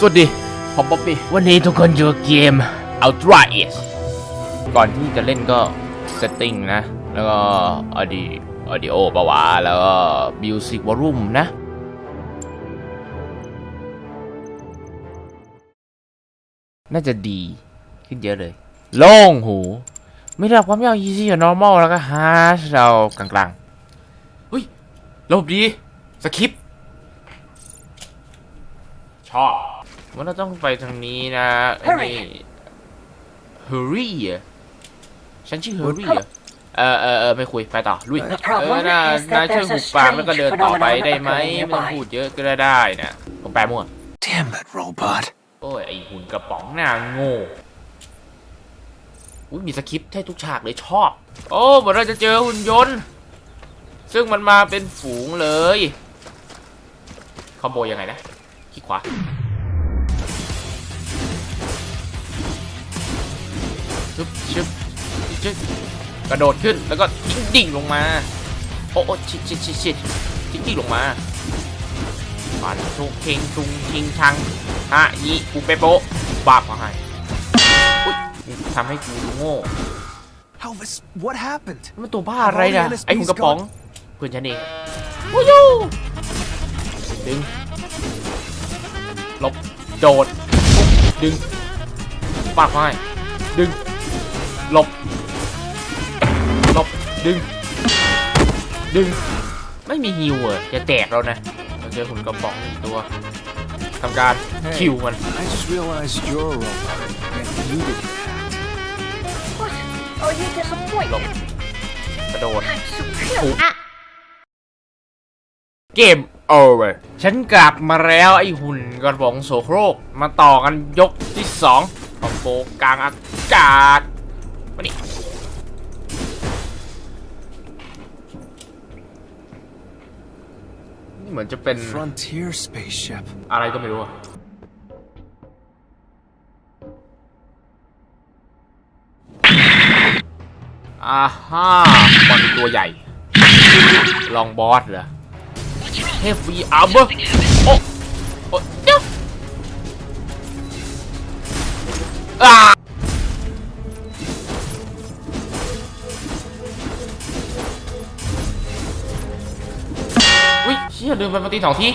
สวัสดี ผมบ๊อบบี้ วันนี้ทุกคนอยู่กับเกม Ultra S ก่อนที่จะเล่นก็ setting นะ แล้วก็ audio audio ปะวะ แล้วก็ music volume นะ น่าจะดีขึ้นเยอะเลย โล่งหู ไม่ได้รับความยาก easy กับ normal แล้วก็ hard เรากลางๆเฮ้ยระบบดี สคริปต์ชอบ ว่าเราต้องไปทางนี้นะไอ้นี่ hurry อะฉันชื่อ hurry อะเออเออเออไม่คุยไปต่อลุย The เอ problem อน่า is that น่าช่วย there's a หุบปากแล้วก็เดินต่อไป strange ได้ไหม phenomenon ไม่ต้อง nearby พูดเยอะก็ได้นะผมแปลมั่ว Damn that robot. โอ้ยไอหุ่นกระป๋องหน้าโง่อุ้ยมีสคริปต์ให้ทุกฉากเลยชอบ โอ้เหมือนเราจะเจอหุ่นยนต์ ซึ่งมันมาเป็นฝูงเลยคอมโบยังไงนะคลิกขวา ชึบชึบชึบกระโดดขึ้นแล้วก็ดิ่งลงมา โอ้โอ้ชิดชิดชิดชิดดิ่งลงมาปันทุกเคงทุงทิงชังฮะยีกูเปโปะบากมาให้อุ๊ยทำให้กูดูโง่ Elvis, what happened? มันตัวบ้าอะไรนะไอ้คุณกระป๋องเพื่อนฉันเองวู้ยูดึงหลบโดดดึงปากมาให้ดึง หลบ หลบ ดึง ดึง ไม่มีฮิวเหรอจะแตกแล้วนะเราเจอหุ่นกระป๋องหนึ่งตัวทำการคิวมัน I just realized you're a robot, and you didn't act. What? Are you disappointed? กระโดด I'm superior. เกมโอเวอร์ฉันกลับมาแล้วไอหุ่นกระป๋องโสโครก มาต่อกันยกที่สองคอมโบกลางอากาศ มานี่นี่เหมือนจะเป็น Frontier spaceship. อะไรก็ไม่รู้อะอ่าฮ่าบอลตัวใหญ่ ลองบอสเหรอเฮฟวีอาร์เบอร์โอ้โอ้เดี๋ยวอ่า อุ้ยเชี่ยลืมไปมาตีสองที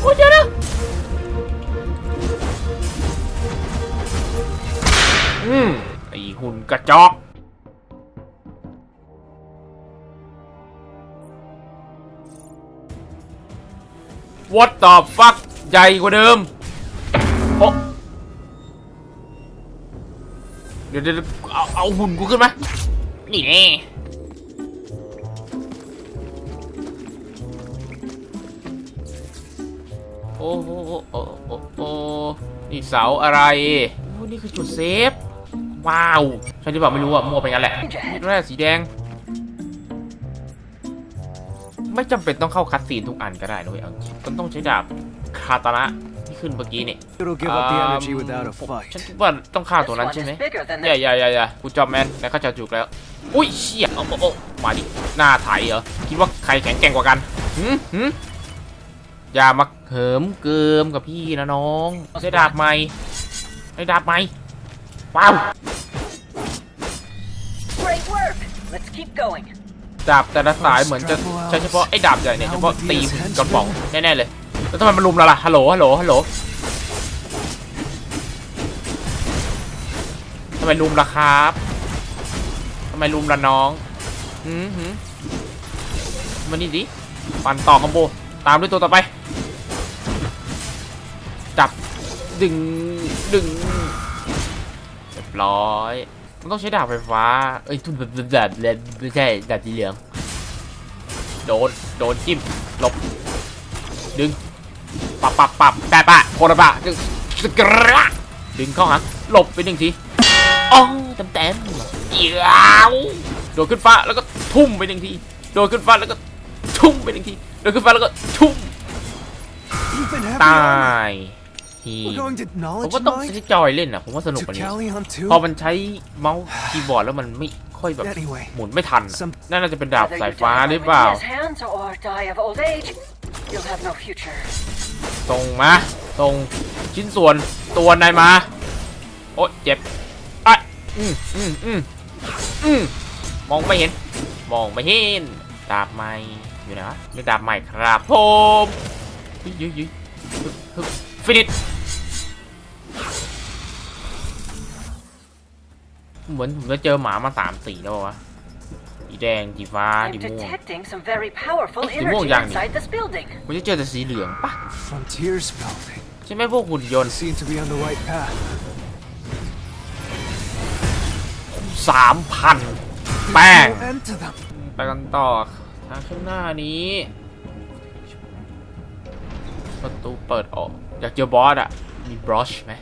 โอ้ยเดี๋ยวนะอืมไอหุ่นกระจอก What the fuck ใหญ่กว่าเดิมโอ้เดี๋ยวเดี๋ยวเอาเอาหุ่นกูขึ้นม นี่แน่โอ้โหโอ้โอ้โอ้นี่เสาอะไรโอ้นี่คือจุดเซฟ ว้าวใช่หรือเปล่าไม่รู้อะมั่วไปงั้นแหละนี่แร่สีแดง ไม่จำเป็นต้องเข้าคัดซีนทุกอันก็ได้นะเว้ยเอาจริงต้องใช้ดาบคาตานะ ขึ้นเมื่อกี้นี่ It'll give up the อ่า energy without a ฉัน fight. คิดว่าต้องฆ่าตัว This นั้น one ใช่ไหม is bigger than อย่า this. อย่าอย่าอย่ากูจอบแมนแล้วก็จะจุกแล้ว อุ้ยเชี่ยเอาเอาเอามาดิหน้าไถเหรอ คิดว่าใครแข็งแกร่งกว่ากันหืมหืมอย่ามาเหิมเกิมกับพี่นะน้องใช้ดาบใหม่ใช้ดาบใหม่ว้าว Great work. Let's keep going. ดาบแต่ละสายเหมือนจะใช้เฉพาะไอ้ดาบใหญ่เนี่ยเฉพาะตีกระป๋องแน่ๆเลยแล้วทำไมมันลุมเราล่ะฮัลโหลฮัลโหลฮัลโหล ไมลุมล่ะครับทำไมลุมล่ะน้องหืมหืมมานี่ดิปั่นต่อคอมโบ ตามด้วยตัวต่อไป จับ ดึง ดึงเรียบร้อย มันต้องใช้ดาบไฟฟ้า เอ้ยทุนแบบแบบแบบไม่ใช่ดาบสีเหลือง โดน โดนจิ้ม หลบ ดึง ปับปับปับแปะปะโคระปะดึงสกระดึงเข้าหางหลบไปหนึ่งที อ๋อเต็มเต็มๆเอียวโดดขึ้นฟ้าแล้วก็ทุ่มไปหนึ่งที โดดขึ้นฟ้าแล้วก็ทุ่มไปหนึ่งที โดดขึ้นฟ้าแล้วก็ทุ่ม Even heavier ตา armor. ยที We're going to ผม knowledge ว่าต้อง mine? ใช้จอยเล่นอะ ผมว่าสนุก To กว่านี้ Callion too? พอมันใช้เมาส์คีย์บอร์ดแล้วมันไม่ค่อยแบบ Anyway, หมุนไม่ทันอะ some นั่นน่าจะเป็นดาบ Whether สาย you ฟ้า die หรือ by เปล่า Lydia's hands or die of old age, you'll have no future. ตรงมาตรงชิ้นส่วนตัวนายมา โอ๊ยเจ็บ อืมอืมอืมอืมมองไม่เห็น มองไม่เห็น ดาบใหม่อยู่ไหนวะนี่ดาบใหม่ครับผมยุยยุยยุยฮึบฮึบฟินิชเหมือนผมจะเจอหมามาสามสีแล้ววะสีแดงสีฟ้าสีม่วง detecting some very powerful Ê, cái energy môn vàng này. inside this building. ผมจะเจอแต่สีเหลืองปะใช่ไหมพวกหุ่นยนต์ สามพันแป้ง No end to them. ไปกันต่อทางข้างหน้านี้ ประตูเปิดออก อยากเจอบอสอะมีบรอชไหม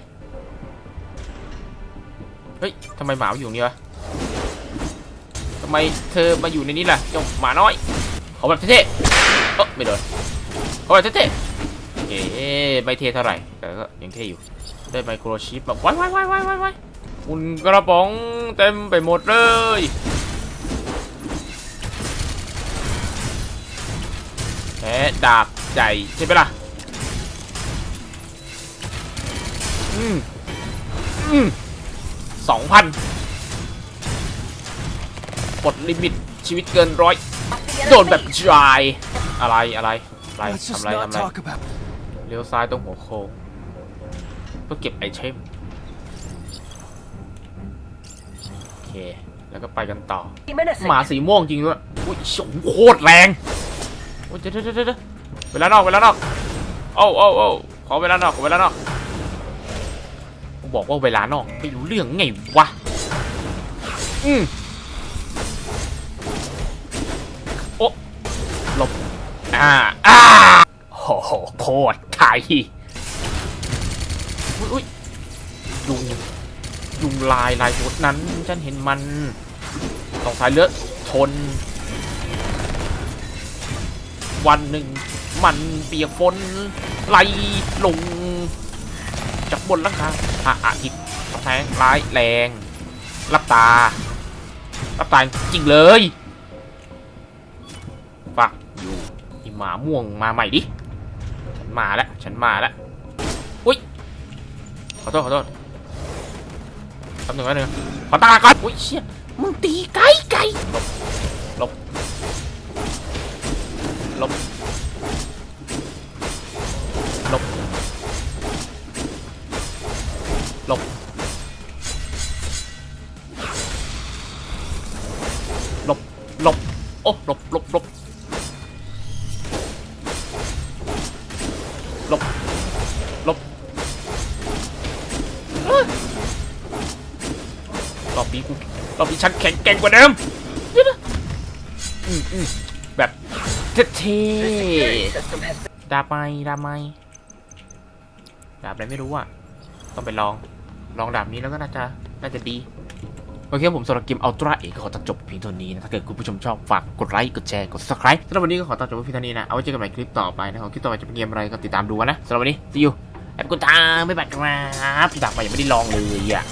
เฮ้ยทำไมหมามาอยู่นี่วะทำไมเธอมาอยู่ในนี้ล่ะเจ้าหมาน้อย ขอแบบเท่ๆเออไม่โดนขอแบบเท่ๆโอเคไม่เท่เท่าไหร่แต่ก็ยังเท่อยู่ ได้ไมโครชิปแบบว้ายว้ายว้ายว้ายว้ายว้าย คุณกระป๋องเต็มไปหมดเลย แพ้ดาบใหญ่ใช่ไหมล่ะ อืม อืมสองพันปลดลิมิตชีวิตเกินร้อย The โดนแบบ enemy. ดรายอะไรอะไรอะไร Let's ทำ just อะไร not ทำอะไร talk about. เลี้ยวซ้ายตรงหัวโค้งเพื่อเก็บไอเทม โอเค แล้วก็ไปกันต่อ Menacing. หมาสีม่วงจริงด้วยอุ้ยโฉมโคตรแรงโอ้ยเดี๋ยวเดี๋ยวเดี๋ยวเดี๋ยวเวลานอกเวลานอกโอ้โอ้โอ้ขอเวลานอกขอเวลานอกบอกว่าเวลานอกไม่รู้เรื่องไงวะอืมโอ้หลบอ่าอ่าโอ้โหโคตรไทยอุ้ยอุ้ยยุง ยุงลายลายตัวนั้น ฉันเห็นมันสองสายเลือดทนวันหนึ่งมันเปียกฝนไหลลง จากบนหลังคาพระอาทิตย์กระแทงร้ายแรง รับตา รับตาจริงเลยฟักอยู่อีหมาม่วงมาใหม่ดิ ฉันมาแล้ว ฉันมาแล้ว อุ้ย ขอโทษ ขอโทษ แป๊บหนึ่งแป๊บหนึงขอตาก่อนอุ้ยเชี่ยมึงตีไก่ไก่หลบหลบหลบหลบหลบหลบหลบโอ้หลบหลบหลบหลบหลบ นี้กูรอบนี้ฉันแข็งแกร่งกว่าเดิมยวนะอืมอืมแบบเท่ๆดาบไหมดาบไหมดาบอะไรไม่รู้อะ ต้องไปลอง ลองดาบนี้แล้วก็น่าจะ น่าจะดี โอเคผมสำหรับเกม Ultra เอกก็ขอตัดจบเพียงเท่านี้นะ ถ้าเกิดคุณผู้ชมชอบฝากกดไลค์ กดแชร์ กด subscribe สำหรับวันนี้ก็ขอตัดจบเพียงเท่านี้นะ เอาไว้เจอกันใหม่คลิปต่อไปนะครับ คลิปต่อไปจะเป็นเกมอะไรก็ติดตามดูกันนะสำหรับวันนี้ see you แอปกุตาไม่บายครับดาบใหม่ยังไม่ได้ลองเลยอะ